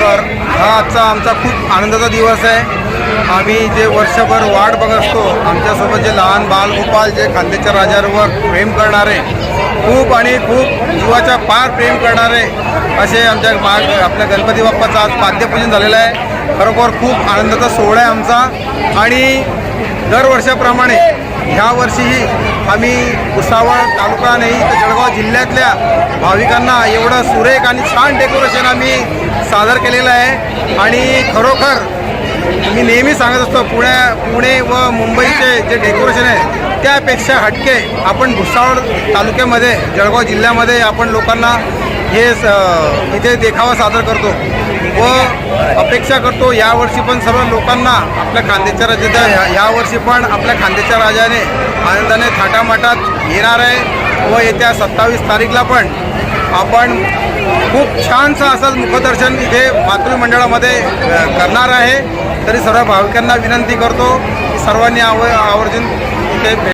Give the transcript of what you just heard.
कर हा आजचा आमचा खूप आनंदाचा दिवस आहे. आम्ही जे वर्षभर वाट बघत असतो आमच्यासोबत जे लहान बाल गोपाल जे खांद्याच्या राजावर प्रेम करणारे खूप आणि खूप जीवाच्या पार प्रेम करणारे असे आमच्या माग आपल्या गणपती बाप्पाचं आज पाद्यपूजन झालेलं आहे. खरोखर खूप आनंदाचा सोहळा आहे आमचा. आणि दरवर्षाप्रमाणे ह्या वर्षीही आम्ही भुसावळ तालुका नाही तर जळगाव जिल्ह्यातल्या भाविकांना एवढं सुरेख आणि छान डेकोरेशन आम्ही सादर केलेलं आहे. आणि खरोखर मी नेहमी सांगत असतो पुण्या पुणे व मुंबईचे जे डेकोरेशन आहे त्यापेक्षा हटके आपण भुसावळ तालुक्यामध्ये जळगाव जिल्ह्यामध्ये आपण लोकांना हे स- इथे देखावा सादर करतो व अपेक्षा करतो. यावर्षी पण सर्व लोकांना आपल्या खांद्याच्या राजाचा यावर्षी पण आपल्या खांद्याच्या राजाने आनंदाने थाटामाटात येणार आहे व येत्या सत्तावीस तारीखला पण आपण खूप छानसं असं मुखदर्शन इथे मातृमंडळामध्ये करणार आहे. तरी सर्व भाविकांना विनंती करतो की सर्वांनी आव आवर्जून इथे